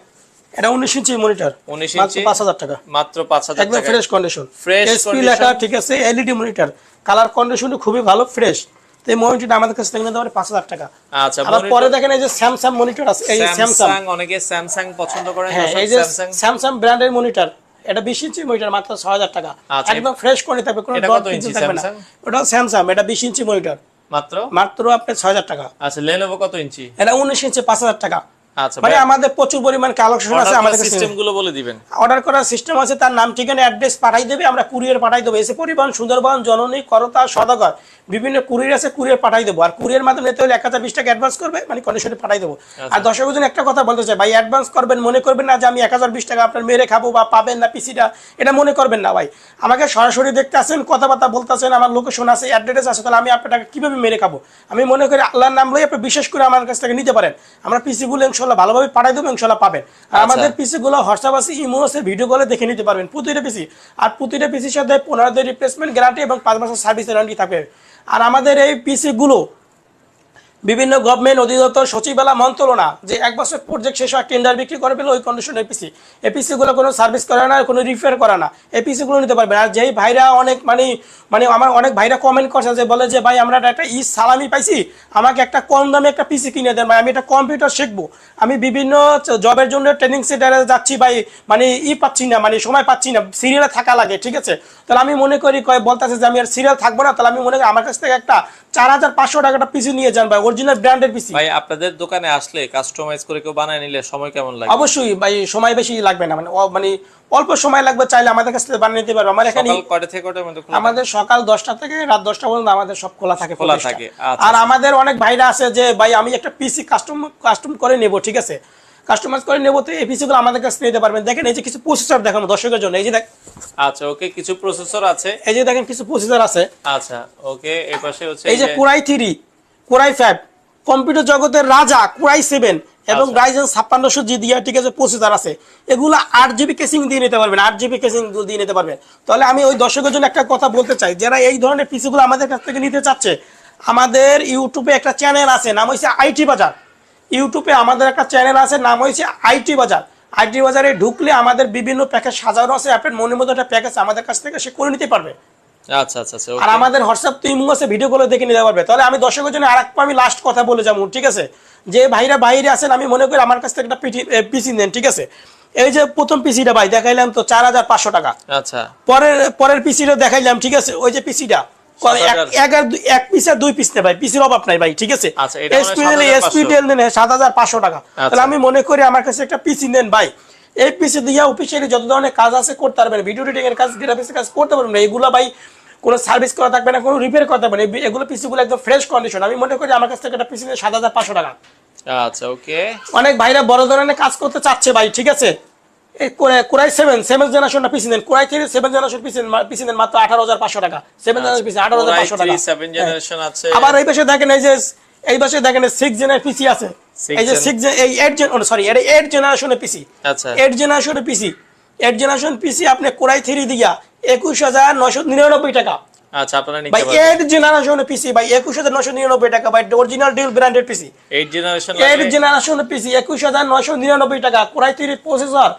এটা উনিশ ইঞ্চি মনিটর 19 ইঞ্চি? পাঁচ হাজার টাকা। মাত্র পাঁচ হাজার একদম ফ্রেশ কন্ডিশন Fresh এসপি লেখা ঠিক আছে এলইডি মনিটর কালার কন্ডিশন খুবই ভালো ফ্রেশ তো এই মনিটরটা আমাদের কাছ থেকে নিতে পারে পাঁচ হাজার টাকা। আচ্ছা আবার পরে দেখেন এই যে স্যামসাং মনিটর আছে এই স্যামসাং অনেকে স্যামসাং পছন্দ করেন হ্যাঁ এই যে স্যামসাং স্যামসাং ব্র্যান্ডের মনিটর এটা বিশ ইঞ্চি মনিটর মাত্র ছয় হাজার টাকা। আচ্ছা, একদম ফ্রেশ করে থাকবে কোনো ডট কিছু থাকবে না। ওটা স্যামসাং এটা বিশ ইঞ্চি মনিটর মাত্র? মাত্র আপনার ছয় হাজার টাকা। আচ্ছা লেনোভো কত ইঞ্চি? এটা উনিশ ইঞ্চি পাঁচ হাজার টাকা। মানে আমাদের প্রচুর পরিমাণ কালেকশন আছে আমাদের কাছে গুলো বলে দিবেন। অর্ডার করার সিস্টেম আছে তার নাম ঠিকানা অ্যাড্রেস পাঠাই দেবে আমরা কুরিয়ার পাঠাই দেবো। এসে পরিবহন সুন্দরবন জননী করতা সদাগর বিভিন্ন কুরিয়ার আছে কুরিয়ার পাঠাই দেবো। আর কুরিয়ার মাধ্যমে নিতে হলে এক হাজার বিশ টাকা অ্যাডভান্স করবে মানে কন্ডিশনে পাঠাই দেবো। আর দর্শক জন একটা কথা বলতে চাই ভাই অ্যাডভান্স করবেন মনে করবেন না যে আমি এক হাজার বিশ টাকা আপনার মেরে খাব বা পাবেন না পিসিটা এটা মনে করবেন না ভাই। আমাকে সরাসরি দেখতে আসেন কথাবার্তা বলতেছেন আমার লোকেশন আছে অ্যাড্রেস আছে তাহলে আমি আপনার টাকা কীভাবে মেরে খাব? আমি মনে করি আল্লাহর নাম লই আপনি বিশেষ করে আমার কাছ থেকে নিতে পারেন। আমরা পিসিগুলো ইনশাল্লাহ ভালোভাবে পাঠাই দেবো ইনশাল্লাহ পাবেন। আর আমাদের পিসিগুলো হোয়াটসঅ্যাপ আছে ইমো আছে ভিডিও কলে দেখে নিতে পারবেন। প্রতিটা পিসি। আর প্রতিটা পিসির সাথে পনেরো দিন রিপ্লেসমেন্ট গ্যারান্টি এবং পাঁচ মাসের সার্ভিস গ্যারান্টি থাকবে। আর আমাদের এই পিসিগুলো বিভিন্ন গভর্নমেন্ট অধিদপ্তর সচিবালয় মন্ত্রণা যে এক বছর প্রজেক্ট শেষ হয় টেন্ডার বিক্রি করে পেলে ওই কন্ডিশনের পিসি এই পিসিগুলো কোনো সার্ভিস করে না, কোনো রিপেয়ার করে না। এই পিসিগুলো নিতে পারবেন আর যেই ভাইরা অনেক মানে মানে আমার অনেক ভাইরা কমেন্ট করছে যে বলে যে, ভাই, আমরা একটা ই সালামি পাইছি, আমাকে একটা কম দামে একটা পিসি কিনে দেন, ভাই, আমি একটা কম্পিউটার শিখব। আমি বিভিন্ন জবের জন্য ট্রেনিং সেন্টারে যাচ্ছি, ভাই মানে ই পাচ্ছি না মানে সময় পাচ্ছি না সিরিয়ালে থাকা লাগে, ঠিক আছে? তাহলে আমি মনে করি বলতেছে যে, আমি আর সিরিয়াল থাকব না। তাহলে আমি মনে করি, আমার কাছ থেকে একটা চার হাজার পাঁচশো টাকাটা পিসি নিয়ে যান ভাই অরিজিনাল ব্র্যান্ডের পিসি। ভাই আপনাদের দোকানে আসলে কাস্টমাইজ করে কেউ বানায় নিলে সময় কেমন লাগে? অবশ্যই ভাই সময় বেশি লাগবে না মানে মানে অল্প সময় লাগবে চাইলে আমাদের কাছ থেকে বানিয়ে নিতে পারবে। আমার এখানে কয়টা থেকে কয়টার মধ্যে খোলা আমাদের সকাল দশটা থেকে রাত দশটা পর্যন্ত আমাদের সব খোলা থাকে খোলা থাকে, আচ্ছা, আর আমাদের অনেক ভাইরা আছে যে ভাই আমি একটা পিসি কাস্টম কাস্টম করে নেব ঠিক আছে? কাস্টমাইজ করে নেব তো এই পিসিগুলো আমাদের কাছে নিতে পারবেন। দেখেন এই যে কিছু প্রসেসর দেখানো দর্শকের জন্য। এই যে দেখ আচ্ছা ওকে কিছু প্রসেসর আছে। এই যে দেখেন কিছু প্রসেসর আছে। আচ্ছা ওকে এই পাশে হচ্ছে এই যে core i three core i five computer জগতের রাজা কোরাই সেভেন এবং আচ্ছা। রাইজেন ছাপ্পান্নশো জি দিয়ে ঠিক আছে প্রসেসর আছে। এগুলো আট জিবি কেসিং দিয়ে নিতে পারবেন আট জিবি কেসিং দিয়ে নিতে পারবেন। তাহলে আমি ওই দর্শকের জন্য একটা কথা বলতে চাই যারা এই ধরনের পিসিগুলো আমাদের কাছ থেকে নিতে চাচ্ছে আমাদের ইউটিউবে একটা চ্যানেল আছে নাম হয়েছে আইটি বাজার। ইউটিউবে আমাদের একটা চ্যানেল আছে নাম হয়েছে আইটি বাজার। আইটি বাজারে ঢুকলে আমাদের বিভিন্ন প্যাকেজ সাজানো আছে আপনার মনের মতো একটা প্যাকেজ আমাদের কাছ থেকে সে করে নিতে পারবে। আচ্ছা আচ্ছা আচ্ছা আর আমাদের হোয়াটসঅ্যাপ তো ইমো আছে ভিডিও কলে দেখে নিতে পারবে। তাহলে আমি দর্শকের জন্য আর আমি লাস্ট কথা বলে যাব ঠিক আছে? যে ভাইরা বাইরে আছেন আমি মনে করি আমার কাছ থেকে একটা পিসি নেন ঠিক আছে? এই যে প্রথম পিসিটা ভাই দেখাইলাম তো চার হাজার পাঁচশো টাকা। আচ্ছা। পরের পরের পিসিটা দেখাইলাম ঠিক আছে? ওই যে পিসিটা। এক আর দুই- এক পিস আর দুই পিস নেই ভাই পিসির অভাব নাই ভাই ঠিক আছে? আচ্ছা, এটা মানে এসপি 7,500 এসপি ডেল নেন সাত হাজার পাঁচশো টাকা। তাহলে আচ্ছা। আমি মনে করি আমার কাছে একটা পিসি নেন ভাই। এই পিসি দিয়ে অফিসিয়ালি যত ধরনের কাজ আছে করতে পারবেন ভিডিও এডিটিং এর কাজ গ্রাফিক্সের কাজ করতে পারবেন না। এগুলো ভাই কোনো সার্ভিস করা থাকবে না কোনো রিপেয়ার করা থাকবে না। এগুলো পিসিগুলো একদম ফ্রেশ কন্ডিশন আমি মনে করি আমার কাছ থেকে একটা পিসি নেন সাত হাজার পাঁচশো টাকা। আচ্ছা ওকে অনেক ভাইরা বড় ধরনের কাজ করতে চাচ্ছে ভাই ঠিক আছে? Core i seven seven generation PC নেন core i three seven generation PC PC নেন মাত্র আঠারো হাজার পাঁচশো টাকা। সেভেন জেনারেশন পিসি আঠারো হাজার পাঁচশো টাকা। জেনারেশন আছে। আবার এই পাশে দেখেন এই যে এই পাশে দেখেন সিক্স জেনারের পিসি আছে। এই যে সিক্স এই এইট জেন সরি এটা এইট জেনারেশনের পিসি। আচ্ছা। এইট জেনারেশনের পিসি। এইট জেনারেশন পিসি আপনি কোরাই থ্রি দিয়া একুশ হাজার নশো নিরানব্বই টাকা। আচ্ছা আপনারা নিতে ভাই জেনারেশনের পিসি ভাই টাকা। ভাই অরিজিনাল জেনারেশন জেনারেশন পিসি। নয়শো টাকা। Core i three processor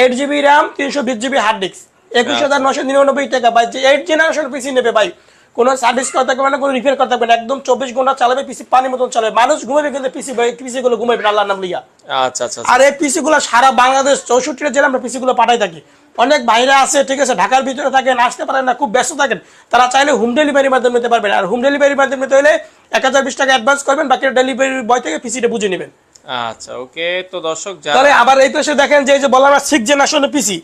eight GB RAM তিনশো বিশ জিবি হার্ড ডিস্ক একুশ হাজার নয়শো নিরানব্বই টাকা। ভাই যে এইট জেনারেশন পিসি নেবে ভাই কোনো সার্ভিস করতে থাকবে না কোনো রিপেয়ার করতে থাকবে না। একদম চব্বিশ ঘণ্টা চালাবে পিসি পানির মতন চালাবে। মানুষ ঘুমাবে কিন্তু পিসি পিসি গুলো ঘুমাবে না, আল্লাহর নাম লিয়া। আচ্ছা আচ্ছা আর এই পিসি গুলো সারা বাংলাদেশ চৌষট্টিটা জেলা আমরা পিসি গুলো পাঠাই থাকি। অনেক বাইরে আছে ঠিক আছে ঢাকার ভিতরে থাকেন আসতে পারেন না খুব ব্যস্ত থাকেন। তারা চাইলে হোম ডেলিভারির মাধ্যমে নিতে পারবেন। আর হোম ডেলিভারির মাধ্যমে নিতে হলে এক হাজার বিশ টাকা অ্যাডভান্স করবেন বাকি ডেলিভারি বয় থেকে পিসিটা বুঝে নেবেন। আচ্ছা ওকে তো দর্শক তাহলে আবার এই পাশে দেখেন যে এই যে বললাম না সিক্স জেনারেশনের পিসি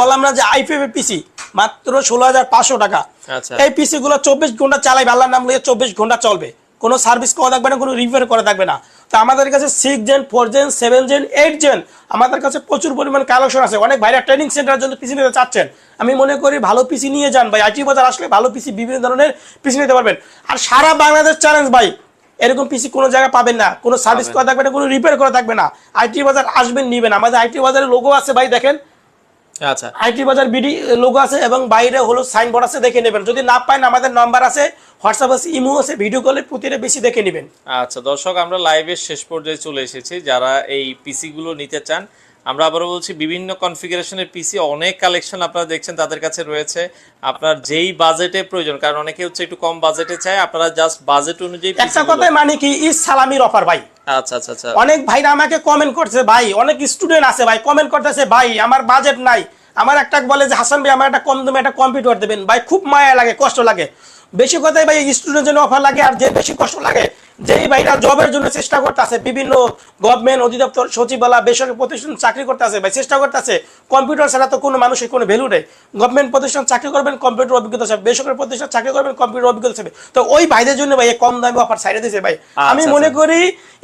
বললাম না যে আইপিএফ পিসি মাত্র ষোলো হাজার পাঁচশো টাকা। আচ্ছা। এই পিসি গুলো চব্বিশ ঘণ্টা চালাবে আল্লাহর নাম লিয়ে চব্বিশ ঘণ্টা চলবে। কোনো সার্ভিস করা থাকবে না কোনো রিপেয়ার করা থাকবে না। তো আমাদের কাছে six gen four gen seven gen eight gen আমাদের কাছে প্রচুর পরিমাণ কালেকশন আছে। অনেক ভাইরা ট্রেনিং সেন্টারের জন্য পিসি নিতে চাচ্ছেন। আমি মনে করি ভালো পিসি নিয়ে যান ভাই। আইটি বাজার আসলে ভালো পিসি বিভিন্ন ধরনের পিসি নিতে পারবেন। আর সারা বাংলাদেশ চ্যালেঞ্জ ভাই এরকম পিসি কোনো জায়গায় পাবেন না। কোনো সার্ভিস করা থাকবে না কোনো রিপেয়ার করা থাকবে না। আইটি বাজার আসবেন নিবেন। আমাদের আইটি বাজারের লোগো আছে ভাই দেখেন। আচ্ছা। আইটি বাজার বিডি লোগো আছে এবং বাইরে হলো সাইনবোর্ড আছে দেখে নেবেন। যদি না পান আমাদের নাম্বার আছে হোয়াটসঅ্যাপ আছে ইমো আছে ভিডিও কলে প্রতিটা বেশি দেখে নেবেন। আচ্ছা দর্শক আমরা লাইভের শেষ পর্যায়ে চলে এসেছি। যারা এই পিসি গুলো নিতে চান আমরা আবারও বলছি বিভিন্ন কনফিগারেশনের পিসি অনেক কালেকশন আপনারা দেখছেন তাদের কাছে রয়েছে। আপনার যেই বাজেটে প্রয়োজন কারণ অনেকে হচ্ছে একটু কম বাজেটে চায় আপনারা জাস্ট বাজেট অনুযায়ী একটা কথায় মানে কি ইস সালামির অফার ভাই। আচ্ছা আচ্ছা আচ্ছা। অনেক ভাইরা আমাকে কমেন্ট করছে ভাই অনেক স্টুডেন্ট আছে ভাই কমেন্ট করতেছে ভাই আমার বাজেট নাই। আমার একটা বলে যে হাসান ভাই আমার একটা কম দামে একটা কম্পিউটার দেবেন। ভাই খুব মায়া লাগে কষ্ট লাগে। বেশি কথাই ভাই স্টুডেন্ট জন্য অফার লাগে আর যে বেশি কষ্ট লাগে যেই ভাইরা জবের জন্য চেষ্টা করতেছে বিভিন্ন গভর্নমেন্ট অধিদপ্তর সচিবালয় বেসরকারি প্রতিষ্ঠান চাকরি করতেছে ভাই চেষ্টা করতেছে। কম্পিউটার ছাড়া তো কোনো মানুষের কোনো ভ্যালু নেই। গভর্নমেন্ট প্রতিষ্ঠান চাকরি করবেন কম্পিউটার অভিজ্ঞতা হবে বেসরকারি প্রতিষ্ঠান চাকরি করবেন কম্পিউটার অভিজ্ঞতা হবে তো ওই ভাইদের জন্য ভাই কম দামে অফার সাইডে দিয়েছে ভাই। আমি আচ্ছা, মনে আচ্ছা। করি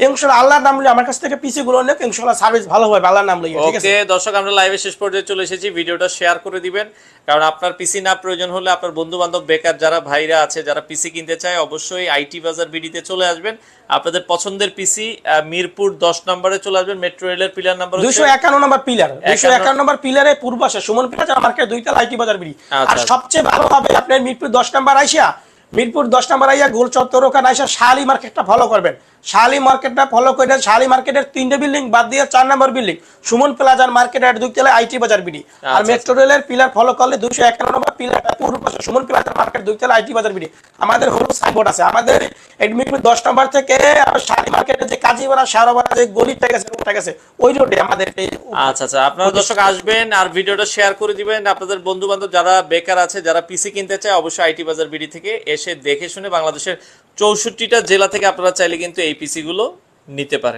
ইনশাল্লাহ আল্লাহর নাম লইয়া আমার কাছ থেকে পিসি গুলো অনেক ইনশাল্লাহ সার্ভিস ভালো হবে আল্লাহর নাম আছে? ওকে দর্শক আমরা লাইভে শেষ পর্যায়ে চলে এসেছি। ভিডিওটা শেয়ার করে দিবেন। কারণ আপনার পিসি না প্রয়োজন হলে আপনার বন্ধু বান্ধব বেকার যারা ভাইরা আছে যারা পিসি কিনতে চায় অবশ্যই আইটি বাজার বিডিতে চলে আসবেন। আপনাদের পছন্দের পিসি মিরপুর দশ নম্বরে চলে আসবেন মেট্রো রেলের পিলার নাম্বার দুইশো একান্ন নম্বর পিলার। দুইশো একান্ন- নম্বর পিলারে পূর্বাসে সুমন পিলার মার্কেট দুইতলা আইটি বাজার বিড়ি। আচ্ছা। আর সবচেয়ে ভালো হবে আপনার মিরপুর দশ নম্বর আইসা। মিরপুর দশ নম্বর আইয়া গোল চত্বর ওখানে আইসা শালি মার্কেটটা ফলো করবেন। শাহালি মার্কেটটা ফলো করে শাহালি মার্কেটের তিনটে বিল্ডিং বাদ দিয়ে চার নম্বর বিল্ডিং। সুমন প্লাজার মার্কেটের দুইতলা আইটি বাজার বিড়ি। আর আচ্ছা, মেট্রো রেলের পিলার ফলো করলে দুইশো একান্ন নম্বর পিলার পূর্ব পাশে সুমন প্লাজার মার্কেট দুইতলা আইটি বাজার বিড়ি। আমাদের হলো সাইনবোর্ড আছে। আমাদের মিরপুর দশ নম্বর থেকে শাহালি মার্কেটের যে কাজীপাড়া শাহরাবাড়া যে গলিটা গেছে রোডটা গেছে। ওই রোডে আমাদের আচ্ছা আচ্ছা। আপনারা দর্শক আসবেন আর ভিডিওটা শেয়ার করে দিবেন। আপনাদের বন্ধু বান্ধব যারা বেকার আছে যারা পিসি কিনতে চায় অবশ্যই আইটি বাজার বিডি থেকে এসে দেখে শুনে বাংলাদেশের চৌষট্টিটা জেলা থেকে আপনারা চাইলে কিন্তু এই পিসিগুলো নিতে পারেন।